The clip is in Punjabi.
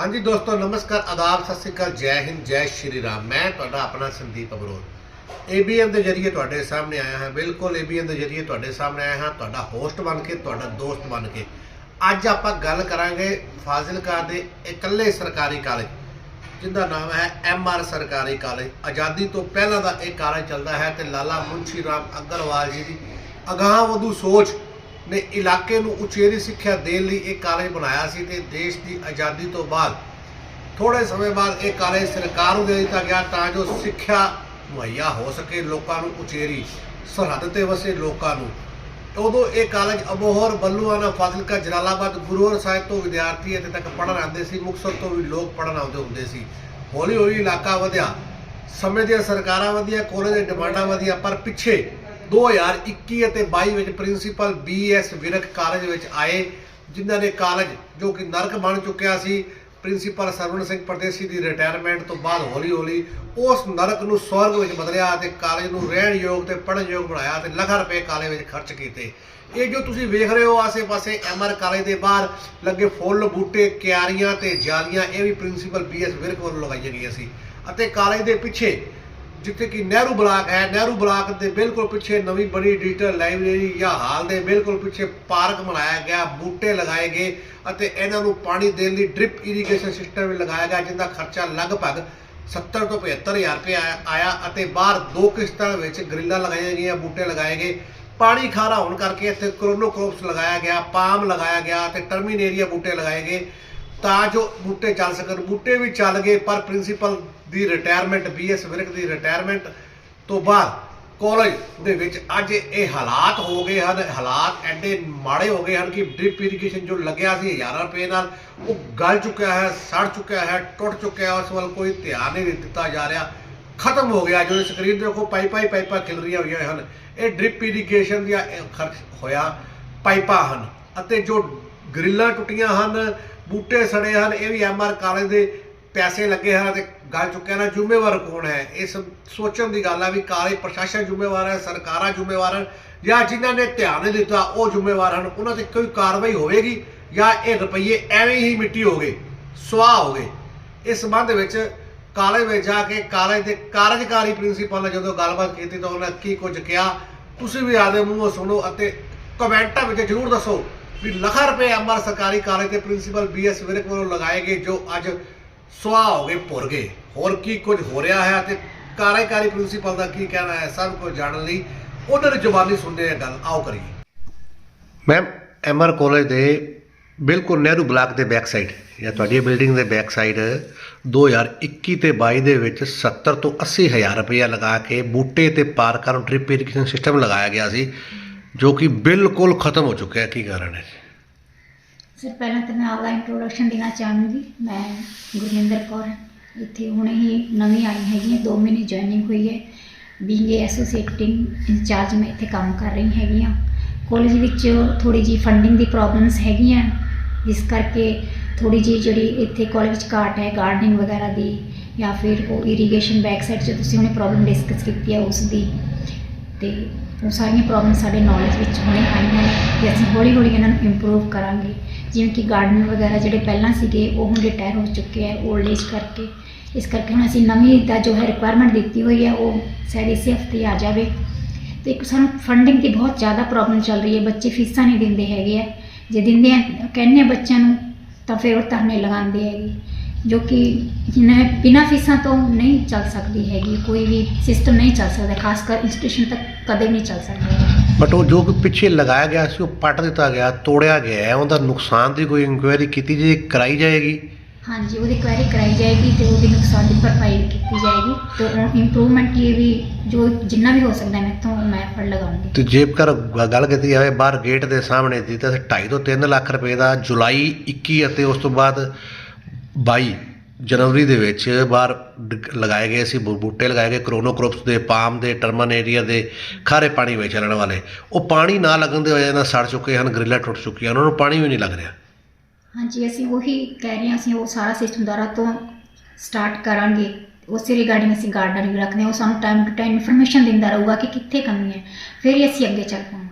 ਹਾਂਜੀ ਦੋਸਤੋ, ਨਮਸਕਾਰ, ਆਦਾਬ, ਸਤਿ ਸ੍ਰੀ ਅਕਾਲ, ਜੈ ਹਿੰਦ, ਜੈ ਸ਼੍ਰੀ ਰਾਮ। ਮੈਂ ਤੁਹਾਡਾ ਆਪਣਾ ਸੰਦੀਪ ਅਬਰੋਲ ਏਬੀਐਨ ਦੇ ਜਰੀਏ ਤੁਹਾਡੇ ਸਾਹਮਣੇ ਆਇਆ ਹਾਂ। ਬਿਲਕੁਲ ਏਬੀਐਨ ਦੇ ਜਰੀਏ ਤੁਹਾਡੇ ਸਾਹਮਣੇ ਆਇਆ ਹਾਂ। ਤੁਹਾਡਾ ਹੋਸਟ ਬਣ ਕੇ, ਤੁਹਾਡਾ ਦੋਸਤ ਬਣ ਕੇ। ਅੱਜ ਆਪਾਂ ਗੱਲ ਕਰਾਂਗੇ ਫਾਜ਼ਿਲਕਾ ਦੇ ਇਕੱਲੇ ਸਰਕਾਰੀ ਕਾਲਜ ਜਿਹਦਾ ਨਾਮ ਹੈ ਐਮਆਰ ਸਰਕਾਰੀ ਕਾਲਜ। ਆਜ਼ਾਦੀ ਤੋਂ ਪਹਿਲਾਂ ਦਾ ਇਹ ਕਾਲਜ ਚੱਲਦਾ ਹੈ ਤੇ ਲਾਲਾ ਮੁਨਸ਼ੀ ਰਾਮ ਅਗਰਵਾਲ ਜੀ ਦੀ ਅਗਾਂਹ ਵਧੂ ਸੋਚ ਨੇ ਇਲਾਕੇ ਨੂੰ ਉਚੇਰੀ ਸਿੱਖਿਆ ਦੇਣ ਲਈ ਇਹ ਕਾਲਜ ਬਣਾਇਆ ਸੀ ਤੇ ਦੇਸ਼ ਦੀ ਆਜ਼ਾਦੀ ਤੋਂ ਬਾਅਦ ਥੋੜੇ ਸਮੇਂ ਬਾਅਦ ਇਹ ਕਾਲਜ ਸਰਕਾਰ ਨੂੰ ਦੇ ਦਿੱਤਾ ਗਿਆ ਤਾਂ ਜੋ ਸਿੱਖਿਆ ਮੁਹੱਈਆ ਹੋ ਸਕੇ, ਲੋਕਾਂ ਨੂੰ ਉਚੇਰੀ ਸਰਹੱਦ ਤੇ ਵਸੇ ਲੋਕਾਂ ਨੂੰ। ਉਦੋਂ ਇਹ ਕਾਲਜ ਅਬੋਹਰ, ਬੱਲੂਆਣਾ, ਫਾਜ਼ਿਲਕਾ, ਜਲਾਲਾਬਾਦ ਗੁਰੂਵਾਰ ਸਾਹਿਬ ਤੋਂ ਵਿਦਿਆਰਥੀ ਇੱਥੇ ਤੱਕ ਪੜ੍ਹਨ ਆਉਂਦੇ ਸੀ, ਮੁਕਤਸਰ ਤੋਂ ਵੀ ਲੋਕ ਪੜ੍ਹਨ ਆਉਂਦੇ ਹੁੰਦੇ ਸੀ। ਹੌਲੀ ਹੌਲੀ ਇਲਾਕਾ ਵਧਿਆ। ਸਮੇਂ ਦੀਆਂ ਸਰਕਾਰਾਂ ਵਧੀਆਂ, ਕਾਲਜ ਦੀਆਂ ਡਿਮਾਂਡਾਂ ਵਧੀਆਂ, ਪਰ ਪਿੱਛੇ 2021 ਅਤੇ 22 ਵਿੱਚ ਪ੍ਰਿੰਸੀਪਲ ਬੀਐਸ ਵਿਰਕ ਕਾਲਜ ਵਿੱਚ ਆਏ, ਜਿਨ੍ਹਾਂ ਨੇ ਕਾਲਜ ਜੋ ਕਿ ਨਰਕ ਬਣ ਚੁੱਕਿਆ ਸੀ, ਪ੍ਰਿੰਸੀਪਲ ਸਰਵਣ ਸਿੰਘ ਪਰਦੇਸੀ ਦੀ ਰਿਟਾਇਰਮੈਂਟ ਤੋਂ ਬਾਅਦ ਹੌਲੀ ਹੌਲੀ ਉਸ ਨਰਕ ਨੂੰ ਸਵਰਗ ਵਿੱਚ ਬਦਲਿਆ ਤੇ ਕਾਲਜ ਨੂੰ ਰਹਿਣ ਯੋਗ ਤੇ ਪੜ੍ਹਨ ਯੋਗ ਬਣਾਇਆ ਤੇ ਲੱਖਾਂ ਰੁਪਏ ਕਾਲਜ ਵਿੱਚ ਖਰਚ ਕੀਤੇ। ਇਹ ਜੋ ਤੁਸੀਂ ਵੇਖ ਰਹੇ ਹੋ ਆਸੇ-ਪਾਸੇ ਐਮਆਰ ਕਾਲਜ ਦੇ ਬਾਹਰ ਲੱਗੇ ਫੁੱਲ, ਬੂਟੇ, ਕਿਆਰੀਆਂ ਤੇ ਜਾਲੀਆਂ, ਇਹ ਵੀ ਪ੍ਰਿੰਸੀਪਲ ਬੀਐਸ ਵਿਰਕ ਵੱਲੋਂ ਲਗਾਈਆਂ ਗਈਆਂ ਸੀ। ਅਤੇ ਕਾਲਜ ਦੇ ਪਿੱਛੇ ਜਿੱਥੇ ਕਿ ਨਹਿਰੂ ਬਲਾਕ ਹੈ, ਨਹਿਰੂ ਬਲਾਕ ਦੇ ਬਿਲਕੁਲ ਪਿੱਛੇ ਨਵੀਂ ਬਣੀ ਡਿਜੀਟਲ ਲਾਇਬ੍ਰੇਰੀ ਜਾਂ ਹਾਲ ਦੇ ਬਿਲਕੁਲ ਪਿੱਛੇ ਪਾਰਕ ਬਣਾਇਆ ਗਿਆ, ਬੂਟੇ ਲਗਾਏ ਗਏ ਅਤੇ ਇਹਨਾਂ ਨੂੰ ਪਾਣੀ ਦੇਣ ਲਈ ਡ੍ਰਿਪ ਇਰੀਗੇਸ਼ਨ ਸਿਸਟਮ ਵੀ ਲਗਾਇਆ ਗਿਆ, ਜਿੰਦਾ ਖਰਚਾ ਲਗਭਗ 70 ਤੋਂ 75000 ਰੁਪਏ ਆਇਆ ਆਇਆ ਅਤੇ ਬਾਹਰ ਦੋ ਕਿਸ਼ਤਾਂ ਵਿੱਚ ਗਰਿੱਲਾਂ ਲਗਾਈਆਂ ਗਈਆਂ, ਬੂਟੇ ਲਗਾਏ ਗਏ। ਪਾਣੀ ਖਾਰਾ ਹੋਣ ਕਰਕੇ ਇੱਥੇ ਕਰੋਨੋਕ੍ਰੋਪਸ ਲਗਾਇਆ ਗਿਆ ਪਾਮ ਲਗਾਇਆ ਗਿਆ ਤੇ ਟਰਮੀਨੇਰੀਆ ਬੂਟੇ ਲਗਾਏ ਗਏ। ਤਾਂ ਜੋ ਬੂਟੇ ਚੱਲ ਸਕਣ। ਬੂਟੇ ਵੀ ਚੱਲ ਗਏ, ਪਰ ਪ੍ਰਿੰਸੀਪਲ ਦੀ ਰਿਟਾਇਰਮੈਂਟ ਬੀਐਸ ਵਿਰਕ ਦੀ ਰਿਟਾਇਰਮੈਂਟ ਤੋਂ ਬਾਅਦ ਕਾਲਜ ਦੇ ਵਿੱਚ ਅੱਜ ਇਹ ਹਾਲਾਤ ਹੋ ਗਏ ਹਨ। ਹਾਲਾਤ ਐਡੇ ਮਾੜੇ ਹੋ ਗਏ ਹਨ ਕਿ ਡ੍ਰਿਪ ਇਰੀਗੇਸ਼ਨ ਜੋ ਲੱਗਿਆ ਸੀ ਹਜ਼ਾਰਾਂ ਰੁਪਏ ਨਾਲ, ਉਹ ਗਲ ਚੁੱਕਿਆ ਹੈ, ਸੜ ਚੁੱਕਿਆ ਹੈ, ਟੁੱਟ ਚੁੱਕਿਆ ਉਸ ਵੱਲ ਕੋਈ ਧਿਆਨ ਨਹੀਂ ਦਿੱਤਾ ਜਾ ਰਿਹਾ। ਖਤਮ ਹੋ ਗਿਆ। ਜੋ ਸਕਰੀਨ ਤੇ ਦੇਖੋ ਪਾਈਪਾਂ ਹੀ ਪਾਈਪਾਂ ਖਿਲ ਰਹੀਆਂ ਹੋਈਆਂ ਹਨ। ਇਹ ਡ੍ਰਿਪ ਇਰੀਗੇਸ਼ਨ ਦੀਆਂ ਖਰਚ ਹੋਇਆ ਪਾਈਪਾਂ ਹਨ ਅਤੇ ਜੋ ਗ੍ਰਿਲਾਂ ਟੁੱਟੀਆਂ ਹਨ ਬੂਟੇ ਸੜੇ ਹਨ, ਇਹ ਵੀ ਐਮਆਰ ਕਾਲਜ ਦੇ ਪੈਸੇ ਲੱਗੇ ਹਨ ਤੇ ਗੱਲ ਚੁੱਕਿਆ ਨਾ ਜ਼ਿੰਮੇਵਾਰ ਕੌਣ ਹੈ? ਇਸ ਸੋਚਣ ਦੀ ਗੱਲ ਆ ਵੀ ਕਾਲਜ ਪ੍ਰਸ਼ਾਸਨ ਜ਼ਿੰਮੇਵਾਰ ਹੈ, ਸਰਕਾਰਾਂ ਜ਼ਿੰਮੇਵਾਰ ਹਨ ਜਾਂ ਜਿਨ੍ਹਾਂ ਨੇ ਧਿਆਨ ਨਹੀਂ ਦਿੱਤਾ ਉਹ ਜ਼ਿੰਮੇਵਾਰ ਹਨ, ਉਹਨਾਂ ਤੇ ਕੋਈ ਕਾਰਵਾਈ ਹੋਵੇਗੀ ਜਾਂ ਇਹ ਰੁਪਈਏ ਐਵੇਂ ਹੀ ਮਿੱਟੀ ਹੋ ਗਏ, ਸੁਆਹ ਹੋ ਗਏ? ਇਸ ਸੰਬੰਧ ਵਿੱਚ ਕਾਲਜ ਵਿੱਚ ਜਾ ਕੇ ਕਾਲਜ ਦੇ ਕਾਰਜਕਾਰੀ ਪ੍ਰਿੰਸੀਪਲ ਨੇ ਜਦੋਂ ਗੱਲਬਾਤ ਕੀਤੀ ਤਾਂ ਉਹਨਾਂ ਕੀ ਕੁਝ ਕਿਹਾ? ਤੁਸੀਂ ਵੀ ਆਦੇ ਮੂੰਹੋਂ ਸੁਣੋ ਅਤੇ ਕਮੈਂਟਾਂ ਵਿੱਚ ਜਰੂਰ ਦੱਸੋ। ਵੀ ਲੱਖਾਂ ਰੁਪਏ ਅੰਮ੍ਰਿਤ ਸਰਕਾਰੀ ਕਾਲਜ ਦੇ ਪ੍ਰਿੰਸੀਪਲ ਬੀਐਸ ਵਿਰਕ ਵੱਲੋਂ ਲਗਾਏ ਗਏ ਜੋ ਅੱਜ ਸੁਆਹ ਹੋ ਗਏ, ਭੁਰ ਗਏ। ਹੋਰ ਕੀ ਕੁਝ ਹੋ ਰਿਹਾ ਹੈ ਤੇ ਕਾਰਜਕਾਰੀ ਪ੍ਰਿੰਸੀਪਲ ਦਾ ਕੀ ਕਹਿਣਾ ਹੈ, ਸਭ ਕੁਝ ਜਾਣਨ ਲਈ ਉਹਨਾਂ ਦੀ ਜ਼ੁਬਾਨੀ ਸੁਣਦੇ ਆ ਗੱਲ। ਆਓ ਕਰੀਏ। ਮੈਮ ਐਮਆਰ ਕਾਲਜ ਦੇ ਬਿਲਕੁਲ ਨਹਿਰੂ ਬਲਾਕ ਦੇ ਬੈਕ ਸਾਈਡ ਜਾਂ ਤੁਹਾਡੀ ਬਿਲਡਿੰਗ ਦੇ ਬੈਕ ਸਾਈਡ 2021 ਤੇ 22 ਦੇ ਵਿੱਚ 70 ਤੋਂ 80 ਹਜ਼ਾਰ ਰੁਪਇਆ ਲਗਾ ਕੇ ਬੂਟੇ ਤੇ ਪਾਰਕਾਂ ਨੂੰ ਡ੍ਰਿਪ ਇਰੀਗੇਸ਼ਨ ਸਿਸਟਮ ਲਗਾਇਆ ਗਿਆ ਸੀ। ਜੋ ਕਿ ਬਿਲਕੁਲ ਖਤਮ ਹੋ ਚੁੱਕਿਆ ਕੀ ਕਾਰਨ ਹੈ ਸਰ, ਪਹਿਲਾਂ ਤਾਂ ਮੈਂ ਆਪਦਾ ਇੰਟਰੋਡਕਸ਼ਨ ਦੇਣਾ ਚਾਹੂੰਗੀ। ਮੈਂ ਗੁਰਵਿੰਦਰ ਕੌਰ, ਇੱਥੇ ਹੁਣੇ ਹੀ ਨਵੀਂ ਆਈ ਹੈਗੀ ਹਾਂ 2 ਮਹੀਨੇ ਜੁਆਇਨਿੰਗ ਹੋਈ ਹੈ। ਬੀਇੰਗ ਏ ਐਸੋਸੀਏਟਿੰਗ ਇੰਚਾਰਜ ਮੈਂ ਇੱਥੇ ਕੰਮ ਕਰ ਰਹੀ ਹੈਗੀ ਹਾਂ। ਕਾਲਜ ਵਿੱਚ ਥੋੜੀ ਜੀ ਫੰਡਿੰਗ ਦੀ ਪ੍ਰੋਬਲਮਸ ਹੈਗੀਆਂ। ਜਿਸ ਕਰਕੇ ਥੋੜੀ ਜੀ ਜਿਹੜੀ ਇੱਥੇ ਕਾਲਜ ਵਿੱਚ ਘਾਟ ਹੈ ਗਾਰਡਨਿੰਗ ਵਗੈਰਾ ਦੀ, ਜਾਂ ਫਿਰ ਉਹ ਇਰੀਗੇਸ਼ਨ ਬੈਕ ਸਾਈਡ 'ਚ ਤੁਸੀਂ ਉਹਨੇ ਪ੍ਰੋਬਲਮ ਡਿਸਕਸ ਕੀਤੀ ਹੈ, ਉਸ ਦੀ। ਤੇ ਉਹ ਸਾਰੀਆਂ ਪ੍ਰੋਬਲਮ ਸਾਡੇ ਨੌਲੇਜ ਵਿੱਚ ਹੁਣੇ ਆਈਆਂ ਨੇ ਤੇ ਅਸੀਂ ਹੌਲੀ ਹੌਲੀ ਇਹਨਾਂ ਨੂੰ ਇੰਪਰੂਵ ਕਰਾਂਗੇ। ਜਿਵੇਂ ਕਿ ਗਾਰਡਨ ਵਗੈਰਾ ਜਿਹੜੇ ਪਹਿਲਾਂ ਸੀਗੇ, ਉਹ ਹੁਣ ਰਿਟਾਇਰ ਹੋ ਚੁੱਕੇ ਹੈ 올ਡ ਏਜ ਕਰਕੇ। ਇਸ ਕਰਕੇ ਹੁਣ ਅਸੀਂ ਨਵੀਂ ਦਾ ਜੋ ਹੈ ਰਿਕੁਆਇਰਮੈਂਟ ਦਿੱਤੀ ਹੋਈ ਹੈ ਉਹ ਸ਼ਾਇਦ ਇਸੇ ਹਫ਼ਤੇ ਆ ਜਾਵੇ। ਤੇ ਇੱਕ ਸਾਨੂੰ ਫੰਡਿੰਗ ਦੀ ਬਹੁਤ ਜ਼ਿਆਦਾ ਪ੍ਰੋਬਲਮ ਚੱਲ ਰਹੀ ਹੈ। ਬੱਚੇ ਫੀਸਾਂ ਨਹੀਂ ਦਿੰਦੇ ਹੈਗੇ ਆ। ਜੇ ਦਿੰਦੇ ਆ, ਕਹਿੰਦੇ ਆ ਬੱਚਿਆਂ ਨੂੰ, ਤਾਂ ਫਿਰ ਉਹ ਧਰਨੇ ਲਗਾਉਂਦੇ ਹੈਗੇ। ਜੋ ਕਿ ਜਿਨ੍ਹਾਂ ਬਿਨਾਂ ਫੀਸਾਂ ਤੋਂ ਨਹੀਂ ਚੱਲ ਸਕਦੀ ਹੈਗੀ ਕੋਈ ਵੀ ਸਿਸਟਮ ਨਹੀਂ ਚੱਲ ਸਕਦਾ ਖਾਸ ਕਰ ਇੰਸਟੀਟਿਊਸ਼ਨ ਤੱਕ ਕਦੇ ਨਹੀਂ ਚੱਲ ਸਕਦਾ ਹੈਗਾ। ਬਟ ਉਹ ਜੋ ਕਿ ਪਿੱਛੇ ਲਗਾਇਆ ਗਿਆ ਸੀ ਉਹ ਪੱਟ ਦਿੱਤਾ ਗਿਆ ਤੋੜਿਆ ਗਿਆ ਹੈ ਉਹਦਾ ਨੁਕਸਾਨ ਦੀ ਕੋਈ ਇਨਕੁਆਇਰੀ ਕੀਤੀ ਜੇ ਕਰਾਈ ਜਾਏਗੀ ਹਾਂਜੀ ਉਹਦੀ ਕੁਐਰੀ ਕਰਾਈ ਜਾਏਗੀ ਤੇ ਉਹਦੀ ਨੁਕਸਾਨ ਦੀ ਭਰਪਾਈ ਕੀਤੀ ਜਾਏਗੀ ਤੇ ਇੰਪਰੂਵਮੈਂਟ ਲਈ ਵੀ ਜੋ ਜਿੰਨਾ ਵੀ ਹੋ ਸਕਦਾ ਮੈਂ ਤੋਂ ਮੈਂ ਐਫਰਟ ਲਗਾਉਂਗੀ ਤੇ ਜੇਕਰ ਗ- ਗੱਲ ਕੀਤੀ ਜਾਵੇ ਬਾਹਰ ਗੇਟ ਦੇ ਸਾਹਮਣੇ ਦੀ ਤਾਂ 2.5 ਤੋਂ 3 ਲੱਖ ਰੁਪਏ ਦਾ ਜੁਲਾਈ 21 ਅਤੇ ਉਸ ਤੋਂ ਬਾਅਦ ਬਾਈ ਜਨਵਰੀ ਦੇ ਵਿੱਚ ਬਾਹਰ ਡ- ਲਗਾਏ ਗਏ ਸੀ, ਬੂ- ਬੂਟੇ ਲਗਾਏ ਗਏ, ਕਰੋਨੋਕ੍ਰੋਪਸ ਦੇ, ਪਾਮ ਦੇ, ਟਰਮਨ ਏਰੀਆ ਦੇ, ਖਾਰੇ ਪਾਣੀ ਵਿੱਚ ਰਹਿਣ ਵਾਲੇ। ਉਹ ਪਾਣੀ ਨਾ ਲੱਗਣ ਦੇ ਵਜ੍ਹਾ ਨਾਲ ਸੜ ਚੁੱਕੇ ਹਨ, ਗਰਿੱਲਾਂ ਟੁੱਟ ਚੁੱਕੀਆਂ ਉਹਨਾਂ ਨੂੰ ਪਾਣੀ ਵੀ ਨਹੀਂ ਲੱਗ ਰਿਹਾ। ਹਾਂਜੀ, ਅਸੀਂ ਉਹੀ ਕਹਿ ਰਹੇ ਹਾਂ, ਅਸੀਂ ਉਹ ਸਾਰਾ ਸਿਸਟਮ ਦੁਆਰਾ ਤੋਂ ਸਟਾਰਟ ਕਰਾਂਗੇ। ਉਸੇ ਰਿਗਾਰਡਿੰਗ ਅਸੀਂ ਗਾਰਡਨਰ ਵੀ ਰੱਖਦੇ ਹਾਂ, ਉਹ ਸਾਨੂੰ ਟਾਈਮ ਟੂ ਟਾਈਮ ਇਨਫੋਰਮੇਸ਼ਨ ਦਿੰਦਾ ਰਹੂਗਾ ਕਿ ਕਿੱਥੇ ਕਮੀ ਹੈ। ਫਿਰ ਹੀ ਅਸੀਂ ਅੱਗੇ ਚੱਲ ਪਾਵਾਂਗੇ।